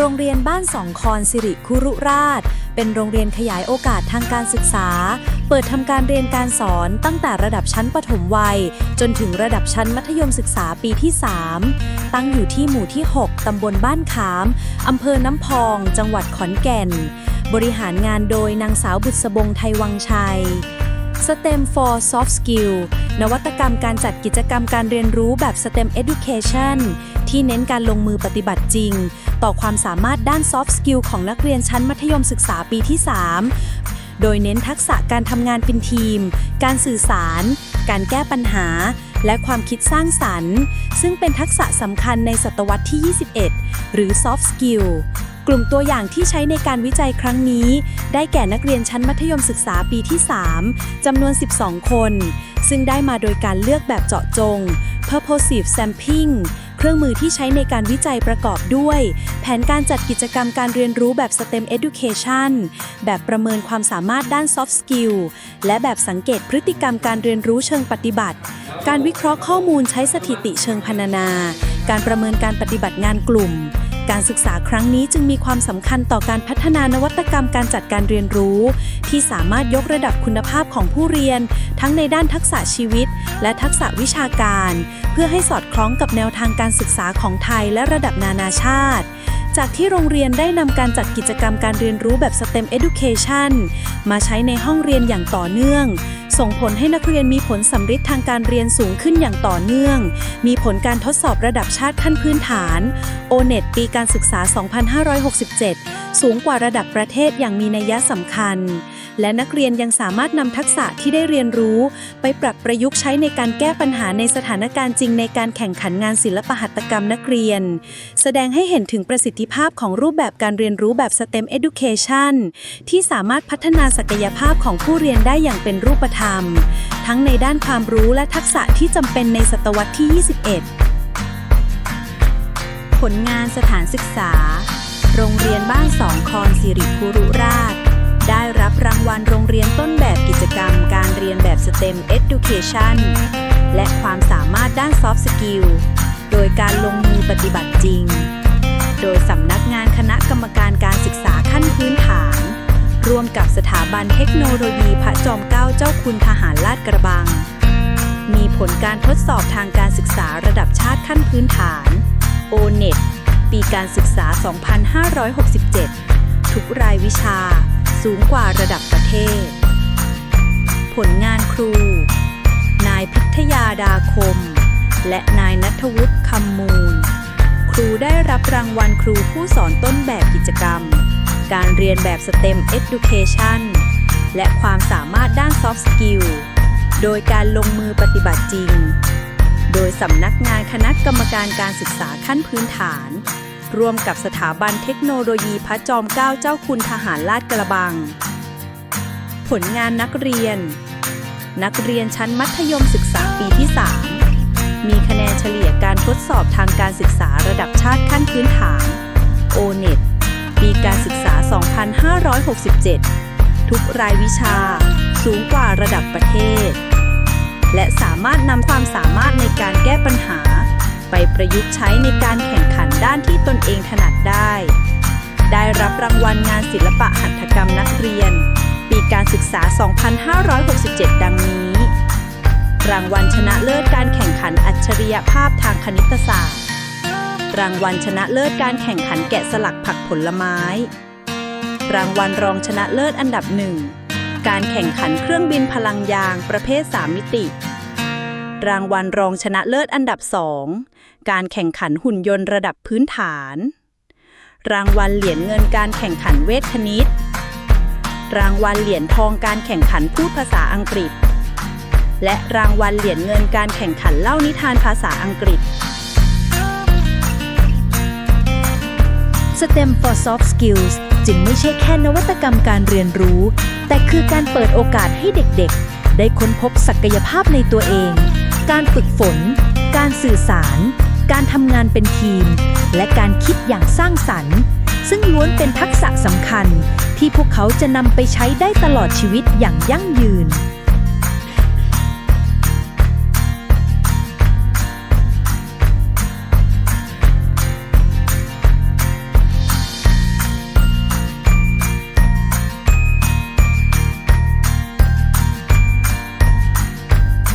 โรงเรียนบ้านสองคอนสิริคุรุราช เป็นโรงเรียนขยายโอกาสทางการศึกษา เปิดทำการเรียนการสอนตั้งแต่ระดับชั้นประถมวัย จนถึงระดับชั้นมัธยมศึกษาปีที่ 3 ตั้งอยู่ที่หมู่ที่ 6 ตำบลบ้านขาม อำเภอน้ำพอง จังหวัดขอนแก่น บริหารงานโดยนางสาวบุษบงไทยวังชัย STEM for Soft Skill นวัตกรรมการจัดกิจกรรมการเรียนรู้แบบ STEM Education ที่เน้นการลงมือปฏิบัติจริง ต่อความสามารถด้าน Soft Skill ของนักเรียนชั้นมัธยมศึกษาปีที่ 3 โดยเน้นทักษะการทำงานเป็นทีม การสื่อสาร การแก้ปัญหา และความคิดสร้างสรรค์ ซึ่งเป็นทักษะสำคัญในศตวรรษที่ 21 หรือ Soft Skill กลุ่มตัวอย่างที่ใช้ในการวิจัยครั้งนี้ ได้แก่นักเรียนชั้นมัธยมศึกษาปีที่ 3 จำนวน 12 คน ซึ่งได้มาโดยการเลือกแบบเจาะจง purposive sampling เครื่องมือที่ใช้ในการวิจัยประกอบด้วย แผนการจัดกิจกรรมการเรียนรู้แบบ STEM Education แบบประเมินความสามารถด้าน Soft Skill และแบบสังเกตพฤติกรรมการเรียนรู้เชิงปฏิบัติ การวิเคราะห์ข้อมูลใช้สถิติเชิงพรรณนา การประเมินการปฏิบัติงานกลุ่ม การศึกษาครั้งนี้จึงมีความสำคัญต่อการพัฒนานวัตกรรมการจัดการเรียนรู้ ที่สามารถยกระดับคุณภาพของผู้เรียน ทั้งในด้านทักษะชีวิต และทักษะวิชาการ เพื่อให้สอดคล้องกับแนวทางการศึกษาของไทยและระดับนานาชาติจากที่โรงเรียนได้นำการจัดกิจกรรมการเรียนรู้แบบ STEM Education มาใช้ในห้องเรียนอย่างต่อเนื่อง ส่งผลให้นักเรียนมีผลสัมฤทธิ์ทางการเรียนสูงขึ้นอย่างต่อเนื่อง มีผลการทดสอบระดับชาติขั้นพื้นฐาน O-NET ปีการศึกษา 2567 สูงกว่าระดับประเทศอย่างมีนัยสำคัญ และนักเรียนยังสามารถนำทักษะที่ได้เรียนรู้ ไปปรับประยุกต์ใช้ในการแก้ปัญหาในสถานการณ์จริงในการแข่งขันงานศิลปหัตถกรรมนักเรียน แสดงให้เห็นถึงประสิทธิภาพของรูปแบบการเรียนรู้แบบ STEM Education ที่สามารถพัฒนาศักยภาพของผู้เรียนได้อย่างเป็นรูปธรรม ทั้งในด้านความรู้และทักษะที่จำเป็นในศตวรรษที่ 21 ผลงานสถานศึกษา โรงเรียนบ้านสองคอนสิริคุรุราช ได้รับรางวัลโรงเรียนต้นแบบกิจกรรม การเรียนแบบ STEM Education และความสามารถด้าน Soft Skill โดยการลงมือปฏิบัติจริง โดยสำนักงานคณะกรรมการการศึกษาขั้นพื้นฐาน ร่วมกับสถาบันเทคโนโลยีพระจอมเกล้าเจ้าคุณทหารลาดกระบัง มีผลการทดสอบทางการศึกษาระดับชาติขั้นพื้นฐาน O-NET ปีการศึกษา 2567 ทุกรายวิชา สูงกว่าระดับประเทศ ผลงานครู นายพิทยาดาคม และนายนัทวุฒิคำมูล ครูได้รับรางวัลครูผู้สอนต้นแบบกิจกรรม การเรียนแบบ STEM Education และความสามารถด้าน Soft Skill โดยการลงมือปฏิบัติจริง โดยสำนักงานคณะกรรมการการศึกษาขั้นพื้นฐาน ร่วมกับสถาบันเทคโนโลยีพระจอมเกล้าเจ้าคุณทหารลาดกระบัง ผลงานนักเรียน นักเรียนชั้นมัธยมศึกษาปีที่ 3 มีคะแนนเฉลี่ยการทดสอบทางการศึกษาระดับชาติขั้นพื้นฐาน O-NET ปีการศึกษา 2567 ทุกรายวิชา สูงกว่าระดับประเทศ และสามารถนำความสามารถในการแก้ปัญหา ไปประยุกต์ใช้ในการแข่งขันด้านที่ตนเองถนัดได้ ได้รับรางวัลงานศิลปะหัตถกรรมนักเรียน ปีการศึกษา 2567 ดังนี้ รางวัลชนะเลิศการแข่งขันอัจฉริยภาพทางคณิตศาสตร์ รางวัลชนะเลิศการแข่งขันแกะสลักผักผลไม้ รางวัลรองชนะเลิศอันดับหนึ่งการแข่งขันเครื่องบินพลังยางประเภท 3 มิติ รางวัลรองชนะเลิศอันดับ 2 การแข่งขันหุ่นยนต์ระดับพื้นฐาน รางวัลเหรียญเงินการแข่งขันเวทคณิต รางวัลเหรียญทองการแข่งขันพูดภาษาอังกฤษ และรางวัลเหรียญเงินการแข่งขันเล่านิทานภาษาอังกฤษ STEM for Soft Skills จึงไม่ใช่แค่นวัตกรรมการเรียนรู้ แต่คือการเปิดโอกาสให้เด็กๆ ได้ค้นพบศักยภาพในตัวเอง การฝึกฝน การสื่อสาร การทำงานเป็นทีม และการคิดอย่างสร้างสรรค์ ซึ่งล้วนเป็นทักษะสำคัญที่พวกเขาจะนำไปใช้ได้ตลอดชีวิตอย่างยั่งยืน